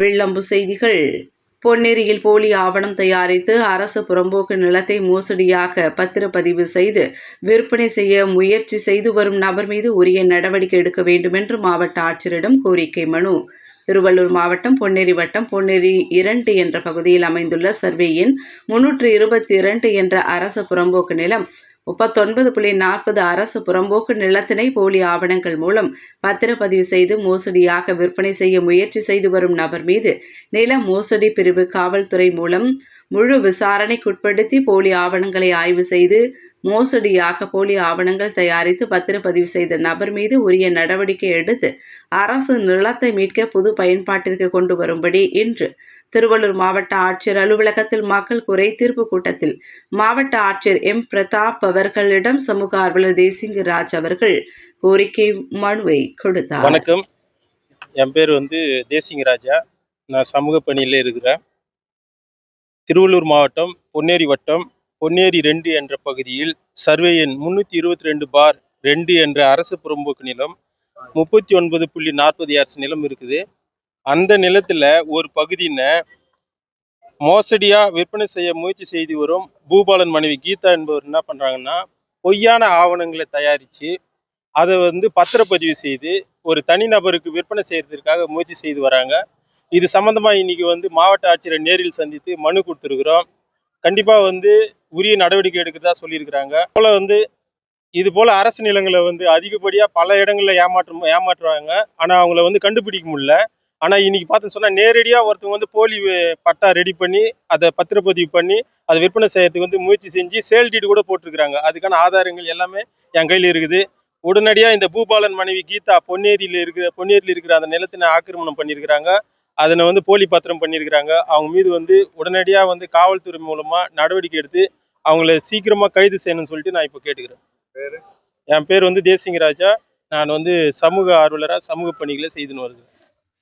வெள்ளம்பு செய்திகள். பொன்னேரியில் போலி ஆவணம் தயாரித்து அரசு புறம்போக்கு நிலத்தை மோசடியாக பத்திரப்பதிவு செய்து விற்பனை செய்ய முயற்சி செய்து வரும் நபர் மீது உரிய நடவடிக்கை எடுக்க வேண்டுமென்று மாவட்ட ஆட்சியரிடம் கோரிக்கை மனு. திருவள்ளூர் மாவட்டம் பொன்னேரி வட்டம் பொன்னேரி இரண்டு என்ற பகுதியில் அமைந்துள்ள சர்வே எண் முன்னூற்று இருபத்தி இரண்டு என்ற அரசு புறம்போக்கு நிலம் முப்பத்தொன்பது புள்ளி நாற்பது அரசு புறம்போக்கு நிலத்தினை போலி ஆவணங்கள் மூலம் பத்திரப்பதிவு செய்து மோசடியாக விற்பனை செய்ய முயற்சி செய்து வரும் நபர் மீது நில மோசடி பிரிவு காவல்துறை மூலம் முழு விசாரணைக்குட்படுத்தி போலி ஆவணங்களை ஆய்வு செய்து மோசடியாக போலி ஆவணங்கள் தயாரித்து பத்திரப்பதிவு செய்த நபர் மீது உரிய நடவடிக்கை எடுத்து அரசு நிலத்தை மீட்க புது பயன்பாட்டிற்கு கொண்டு வரும்படி இன்று திருவள்ளூர் மாவட்ட ஆட்சியர் அலுவலகத்தில் மக்கள் குறை தீர்ப்பு கூட்டத்தில் மாவட்ட ஆட்சியர் எம். பிரதாப் அவர்களிடம் சமூக ஆர்வலர் தேசிங்க ராஜ் அவர்கள் கோரிக்கை மனுவை கொடுத்தார். வணக்கம். என் பேர் வந்து தேசிங்க ராஜா. நான் சமூக பணியில் இருக்கிறேன். திருவள்ளூர் மாவட்டம் பொன்னேரி வட்டம் பொன்னேரி ரெண்டு என்ற பகுதியில் சர்வே எண் முன்னூற்றி இருபத்தி ரெண்டு பார் ரெண்டு என்ற அரசு புறம்போக்கு நிலம் முப்பத்தி ஒன்பது புள்ளி நாற்பது ஏர்ஸ் நிலம் இருக்குது. அந்த நிலத்தில் ஒரு பகுதியினை மோசடியாக விற்பனை செய்ய முயற்சி செய்து வரும் பூபாலன் மனைவி கீதா என்பவர் என்ன பண்ணுறாங்கன்னா பொய்யான ஆவணங்களை தயாரித்து அதை வந்து பத்திரப்பதிவு செய்து ஒரு தனிநபருக்கு விற்பனை செய்யறதுக்காக முயற்சி செய்து வராங்க. இது சம்மந்தமாக இன்னைக்கு வந்து மாவட்ட ஆட்சியரை நேரில் சந்தித்து மனு கொடுத்துருக்குறோம். கண்டிப்பாக வந்து உரிய நடவடிக்கை எடுக்கிறதா சொல்லியிருக்கிறாங்க. போல் வந்து இது போல் அரசு நிலங்களை வந்து அதிகப்படியாக பல இடங்களில் ஏமாற்றம் ஏமாற்றுறாங்க. ஆனால் அவங்கள வந்து கண்டுபிடிக்க முடியல. ஆனா இன்னைக்கு பார்த்தோன்னு சொன்னா நேரடியா ஒருத்தவங்க வந்து போலி பட்டா ரெடி பண்ணி அதை பத்திரப்பதிவு பண்ணி அதை விற்பனை செய்யறதுக்கு வந்து முயற்சி செஞ்சு சேல் டீடு கூட போட்டிருக்கிறாங்க. அதுக்கான ஆதாரங்கள் எல்லாமே என் கையில் இருக்குது. உடனடியாக இந்த பூபாலன் மனைவி கீதா பொன்னேரியில் இருக்கிற பொன்னேரியில் இருக்கிற அந்த நிலத்தினை ஆக்கிரமணம் பண்ணியிருக்கிறாங்க. அதனை வந்து போலி பத்திரம் பண்ணியிருக்கிறாங்க. அவங்க மீது வந்து உடனடியாக வந்து காவல்துறை மூலமாக நடவடிக்கை எடுத்து அவங்கள சீக்கிரமாக கைது செய்யணும்னு சொல்லிட்டு நான் இப்போ கேட்டுக்கிறேன். என் பேர் வந்து தேசிங்க ராஜா நான் வந்து சமூக ஆர்வலராக சமூக பணிகளை செய்துன்னு வருகிறேன்.